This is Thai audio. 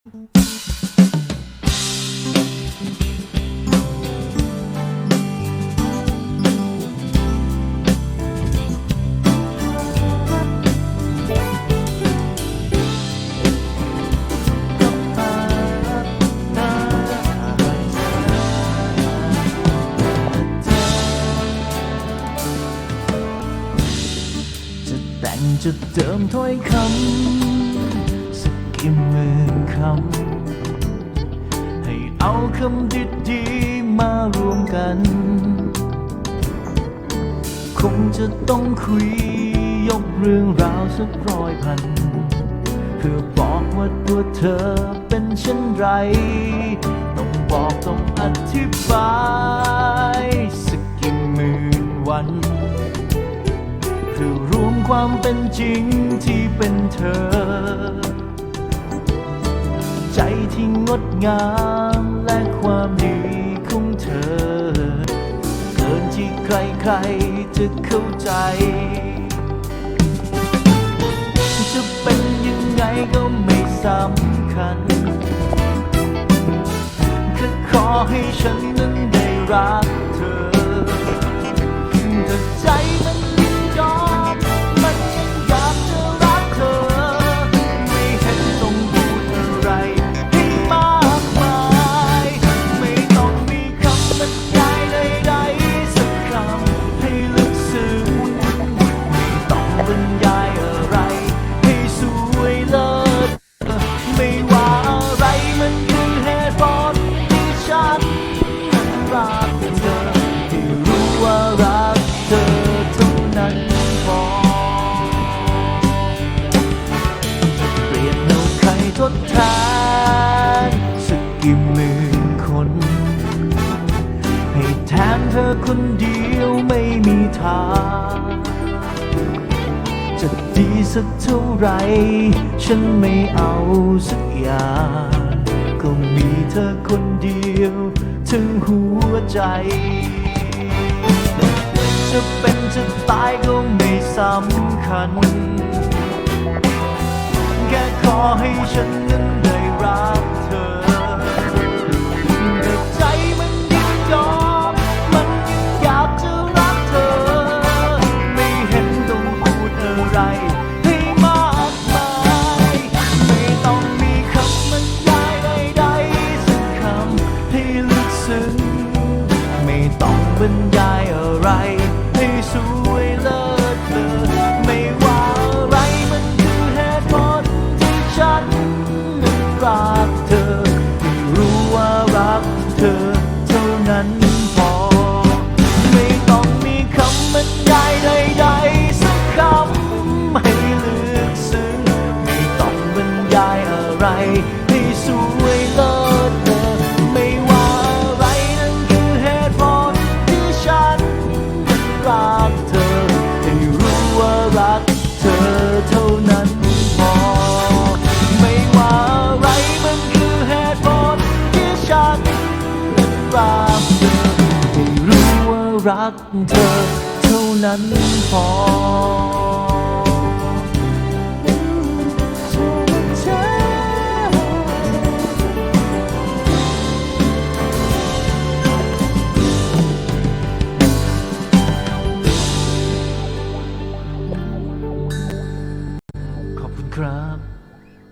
จะแต่งจะเติมถ้อยคำ กี่หมื่นคำ ให้เอาคำดีๆมารวมกัน คงจะต้องคุยยกเรื่องราวสักร้อยพัน เพื่อบอกว่าตัวเธอเป็นเช่นไร ต้องบอกต้องอธิบายสักกี่หมื่นวันเพื่อรวมความเป็นจริงที่เป็นเธอ ใจที่งดงามและความดีของเธอ เกินที่ใครๆจะเข้าใจ จะเป็นยังไงก็ไม่สำคัญแค่ขอให้ฉันนั้นได้รัก ทดแทนสักกี่หมื่นคน ให้แทนเธอคนเดียวไม่มีทาง จะดีสักเท่าไร ฉันไม่เอาสักอย่างก็มีเธอคนเดียวถึงหัวใจ จะเป็นจะตายก็ไม่สำคัญ แค่ขอให้ฉัน ให้สวยเลิศเลอไม่ว่าอะไรมันคือเหตุผลที่ฉันนั้นรักเธอรู้ว่ารักเธอเท่านั้นพอ ไม่ต้องมีคำบรรยายใดๆสักคำให้ลึกซึ้งไม่ต้องบรรยายอะไร รักเธอ เท่านั้นพอ